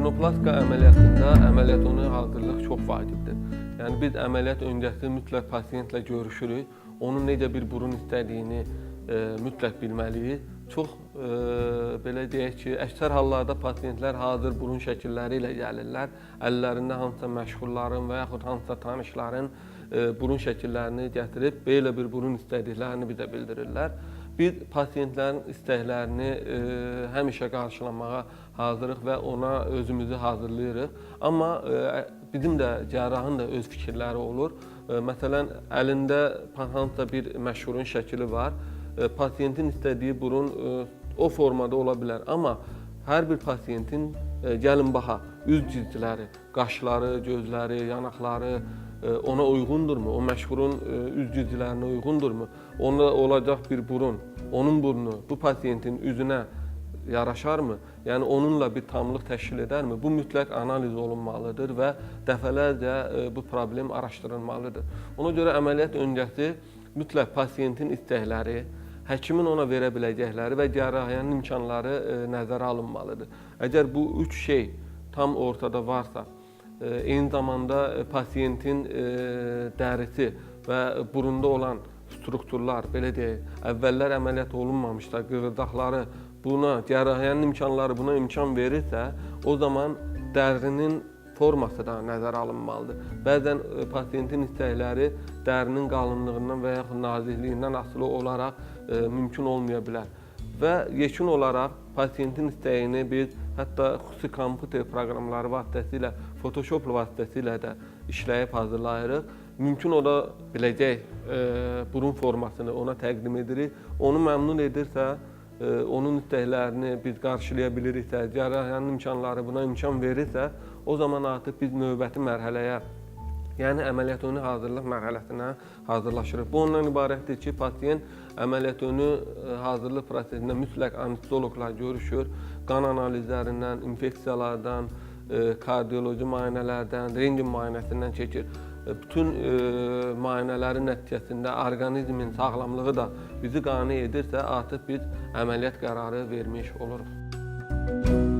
Rinoplastika əməliyyatında əməliyyat onu hazırlıq çox vacibdir. Yəni biz əməliyyat öncəsi mütləq pasientlə görüşürük. Onun necə bir burun istədiyini e, mütləq bilməliyik. Çox e, belə deyək ki, əksər hallarda pasientlər hazır burun şəkilləri ilə gəlirlər. Əllərində hansısa məşğulların və yaxud hansısa tanışların e, burun şəkillərini gətirib belə bir burun istədiklərini bizə bildirirlər. Biz pasientlərin istəklərini e, həmişə qarşılamağa hazırıq və ona özümüzü hazırlayırıq. Amma e, bizim də cərrahın da öz fikirləri olur. E, məsələn, əlində hansısa bir məşhurun şəkili var. E, pasiyentin istədiyi burun e, o formada ola bilər. Amma hər bir pasiyentin e, gəlin baxa, üz cizgiləri, qaşları, gözləri, yanaqları e, ona uyğundurmu? O məşhurun e, üz cizgilərinə uyğundurmu? Onda olacaq bir burun, onun burnu bu pasiyentin üzünə yaraşarmı? Yəni onunla bir tamlıq təşkil edərmi? Bu mütləq analiz olunmalıdır və dəfələrcə e, bu problem araşdırılmalıdır. Ona görə əməliyyat öncəsi mütləq pasiyentin istəkləri, həkimin ona verə biləcəkləri və cərrahiyyənin imkanları e, nəzərə alınmalıdır. Əgər bu üç şey tam ortada varsa, eyni zamanda e, pasiyentin e, dərisi və burunda olan strukturlar, belə deyək, əvvəllər əməliyyat olunmamışsa, qığırdaqları buna, cərrahiyyənin imkanları buna imkan verirsə, o zaman dərinin forması da nəzərə alınmalıdır. Bəzən e, pasiyentin istəkləri dərinin qalınlığından və yaxud nazikliyindən asılı olaraq e, mümkün olmaya bilər. Və yekun olaraq pasiyentin istəyini biz hətta xüsusi kompüter proqramları vasitəsilə, Photoshop vasitəsilə də işləyib hazırlayırıq. Mümkün ola biləcək e, burun formasını ona təqdim edirik. Onu məmnun edirsə, e, onun istəklərini biz qarşılaya biliriksə, cərrahiyyənin imkanları buna imkan verirsə, o zaman artıq biz növbəti mərhələyə Yəni əməliyyat önü hazırlıq mərhələsinə hazırlaşırıq. Bu ondan ibarətdir ki, pasiyent əməliyyat önü e, hazırlıq prosesində mütləq anestezoloqla görüşür. Qan analizlərindən, infeksiyalardan, e, kardioloji müayinələrdən, rentgen müayinəsindən keçir. E, Bütün müayinələrin nəticəsində orqanizmin sağlamlığı da bizi qane edirsə, artıq biz əməliyyat qərarı vermiş oluruq.